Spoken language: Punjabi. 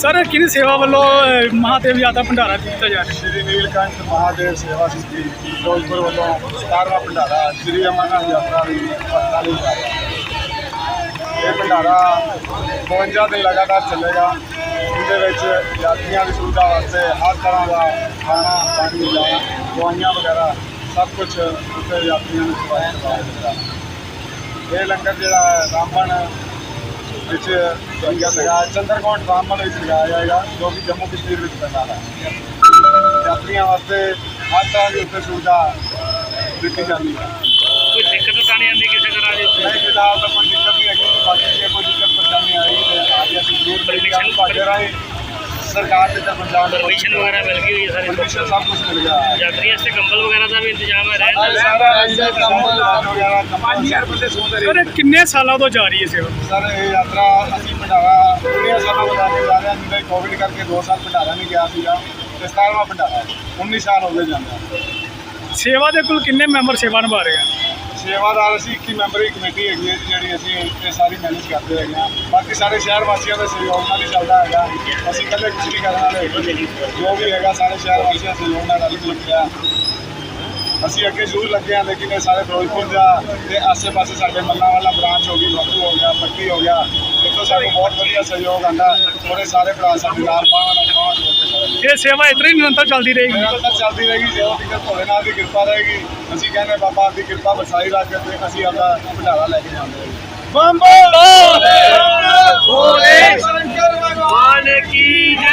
ਸਰ ਕਿਹਦੀ ਸੇਵਾ ਵੱਲੋਂ ਅਹ, ਮਹਾਦੇਵ ਯਾਤਰਾ ਭੰਡਾਰਾ ਕੀਤਾ ਜਾ ਰਿਹਾ? ਸ਼੍ਰੀ ਨੀਲਕੰਠ ਮਹਾਦੇਵ ਸੇਵਾ ਸమిਤੀ ਫਿਰੋਜ਼ਪੁਰ ਵੱਲੋਂ 17ਵਾਂ ਭੰਡਾਰਾ ਸ਼੍ਰੀ ਅਮਰਨਾਥ ਯਾਤਰਾ ਦੀ ਭਗਤਾਂ ਲਈ ਜਾ ਰਿਹਾ ਇਹ ਭੰਡਾਰਾ 52 ਦਿਨ ਲਗਾਤਾਰ ਚੱਲੇਗਾ। ਇਹਦੇ ਵਿੱਚ ਯਾਤਰੀਆਂ ਦੀ ਸੁਵਿਧਾ ਵਾਸਤੇ ਹਰ ਤਰ੍ਹਾਂ ਦਾ ਖਾਣਾ ਪਾਣੀ ਦਾ ਦਵਾਈਆਂ ਵਗੈਰਾ ਸਭ ਕੁਝ ਉੱਥੇ ਯਾਤਰੀਆਂ ਨੂੰ ਪ੍ਰੋਵਾਈਡ ਕਰਵਾਇਆ ਜਾਂਦਾ ਇਹ ਲੰਗਰ ਜਿਹੜਾ ਹੈ ਰਾਮਬਨ ਵਿੱਚ ਚੰਦਰਕੋਟ ਰਾਮਬਨ ਵਿੱਚ ਲਗਾਇਆ ਜਾਏਗਾ ਜੋ ਕਿ ਜੰਮੂ ਕਸ਼ਮੀਰ ਵਿੱਚ ਪੈਂਦਾ ਹੈ। ਯਾਤਰੀਆਂ ਵਾਸਤੇ ਹਰ ਤਰ੍ਹਾਂ ਦੀ ਉੱਥੇ ਸੁਵਿਧਾ ਦਿੱਤੀ ਜਾਂਦੀ ਹੈ। ਕੋਈ ਦਿੱਕਤ ਤਾਂ ਨਹੀਂ ਆਉਂਦੀ ਕਿਸੇ ਤਰ੍ਹਾਂ ਦੀ? ਨਹੀਂ ਫਿਲਹਾਲ ਤਾਂ ਕੋਈ ਦਿੱਕਤ ਨਹੀਂ ਹੈਗੀ। ਬਾਕੀ ਜੇ ਕੋਈ ਦਿੱਕਤ ਪਰੇਸ਼ਾਨੀ ਆਏਗੀ ਤੇ ਅੱਜ ਅਸੀਂ ਜ਼ਰੂਰ ਤੁਹਾਡੇ ਰਾਹੀਂ ਸਰਕਾਰ ਦੇ ਤਰਫੋਂ ਜਾਣ ਪਰਮਿਸ਼ਨ ਵਗੈਰਾ ਮਿਲ ਗਈ ਹੋਈ ਹੈ ਸਾਰੇ। ਪਰਮਿਸ਼ਨ ਸਭ ਕੁਝ ਮਿਲ ਗਿਆ। ਹੈ ਯਾਤਰੀਆਂ ਵਾਸਤੇ ਕੰਬਲ ਵਗੈਰਾ ਦਾ ਵੀ ਇੰਤਜ਼ਾਮ ਹੈ ਰਹਿਣ ਦਾ ਸਾਰਾ ਅੰਦਰ ਕੰਬਲ ਵਗੈਰਾ ਸਰ ਕਿੰਨੇ ਸਾਲਾਂ ਤੋਂ ਜਾ ਰਹੀ ਹੈ ਸੇਵਾ? ਸਰ ਇਹ ਯਾਤਰਾ ਅਸੀਂ ਭੰਡਾਰਾ ਪੁਰੀਆਂ ਸਾਲਾਂ ਤੋਂ ਜਾ ਰਹੇ ਹਾਂ। ਜਿਵੇਂ ਕੋਵਿਡ ਕਰਕੇ 2 ਸਾਲ ਭੰਡਾਰਾ ਨਹੀਂ ਗਿਆ ਸੀਗਾ। ਤੇ 17ਵਾਂ ਭੰਡਾਰਾ 19 ਸਾਲ ਹੋ ਗਏ ਜਾਂਦੇ ਸੇਵਾ ਦੇ ਕੁੱਲ ਕਿੰਨੇ ਮੈਂਬਰ ਸੇਵਾ ਨਿਭਾ ਰਹੇ ਆ? ਸੇਵਾਦਾਰ ਅਸੀਂ 21 ਮੈਂਬਰੀ ਕਮੇਟੀ ਹੈਗੀ ਹੈ ਜੀ, ਜਿਹੜੀ ਅਸੀਂ ਇਹ ਸਾਰੀ ਮੈਨੇਜ ਕਰਦੇ ਹੈਗੇ ਹਾਂ। ਬਾਕੀ ਸਾਰੇ ਸ਼ਹਿਰ ਵਾਸੀਆਂ ਦਾ ਸਹਿਯੋਗ ਨਾਲ ਹੀ ਚੱਲਦਾ ਹੈਗਾ। ਅਸੀਂ ਇਕੱਲੇ ਕੁਝ ਨਹੀਂ ਕਰਨ ਵਾਲੇ ਹੈਗੇ। ਜੋ। ਵੀ ਹੈਗਾ ਸਾਰੇ ਸ਼ਹਿਰ ਵਾਸੀਆਂ ਦੇ ਸਹਿਯੋਗ ਨਾਲ ਰਲ ਮਿਲ ਕੇ ਆ। ਅਸੀਂ ਅੱਗੇ ਜ਼ਰੂਰ ਲੱਗੇ ਹਾਂ ਲੇਕਿਨ ਇਹ ਸਾਰੇ ਫਿਰੋਜ਼ਪੁਰ ਦਾ ਤੇ ਆਸੇ-ਪਾਸੇ ਸਾਡੇ ਮੱਲਾਂ ਵਾਲਾ ਬ੍ਰਾਂਚ ਹੋ ਗਈ ਬਾਪੂ ਹੋ ਗਿਆ ਪੱਟੀ ਹੋ ਗਿਆ। ਇਹ ਸੇਵਾ ਇਤਰੀ ਨਿਰੰਤਰ ਚੱਲਦੀ ਰਹੇਗੀ। ਨਿਰੰਤਰ ਚੱਲਦੀ ਰਹੇਗੀ ਸੇਵਾ ਦੀ ਤੁਹਾਡੇ ਨਾਲ ਦੀ ਕਿਰਪਾ ਰਹੇਗੀ। ਅਸੀਂ ਕਹਿੰਦੇ ਬਾਬਾ ਦੀ ਕਿਰਪਾ ਬਸਾਈ ਰੱਖ ਕੇ ਅਸੀਂ ਆਪਣਾ ਭੰਡਾਰਾ ਲੈ ਕੇ ਜਾਂਦੇ ਹਾਂ। ਬੰਬੋ ਬੋਲੇ! ਸ਼ੰਕਰ ਕੀ ਜੈ